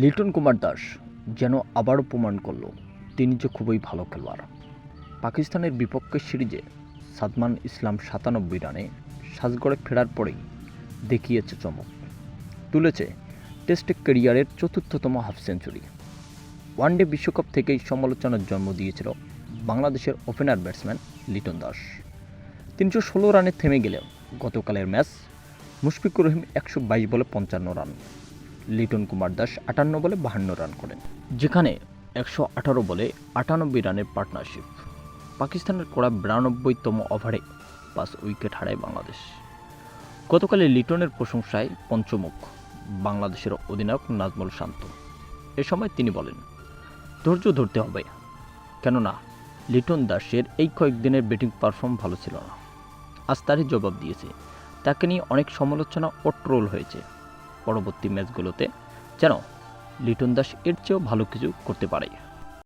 লিটন কুমার দাস যেন আবারও প্রমাণ করল, তিনি যে খুবই ভালো খেলোয়াড়। পাকিস্তানের বিপক্ষে সিরিজে সাদমান ইসলাম সাতানব্বই রানে সাজগড়ে ফেরার পরেই দেখিয়েছে চমক। তুলেছে টেস্ট ক্যারিয়ারের চতুর্থতম হাফ সেঞ্চুরি। ওয়ানডে বিশ্বকাপ থেকেই সমালোচনার জন্ম দিয়েছিল বাংলাদেশের ওপেনার ব্যাটসম্যান লিটন দাস। তিনশো ষোলো রানে থেমে গেলেও গতকালের ম্যাচ মুশফিকুর রহিম একশো বাইশ বলে পঞ্চান্ন রান। লিটন কুমার দাস আটান্ন বলে বাহান্ন রান করেন, যেখানে একশো আঠারো বলে আটানব্বই রানের পার্টনারশিপ। পাকিস্তানের করা বিরানব্বইতম ওভারে পাঁচ উইকেট হারায় বাংলাদেশ। গতকালে লিটনের প্রশংসায় পঞ্চমুখ বাংলাদেশের অধিনায়ক নাজমুল শান্ত। এ সময় তিনি বলেন, ধৈর্য ধরতে হবে, কেননা লিটন দাসের এই কয়েকদিনের ব্যাটিং পারফর্ম ভালো ছিল না। আজ জবাব দিয়েছে। তাকে নিয়ে অনেক সমালোচনা ও ট্রোল হয়েছে। পরবর্তী ম্যাচগুলোতে যেন লিটন দাস এর চেয়েও ভালো কিছু করতে পারে।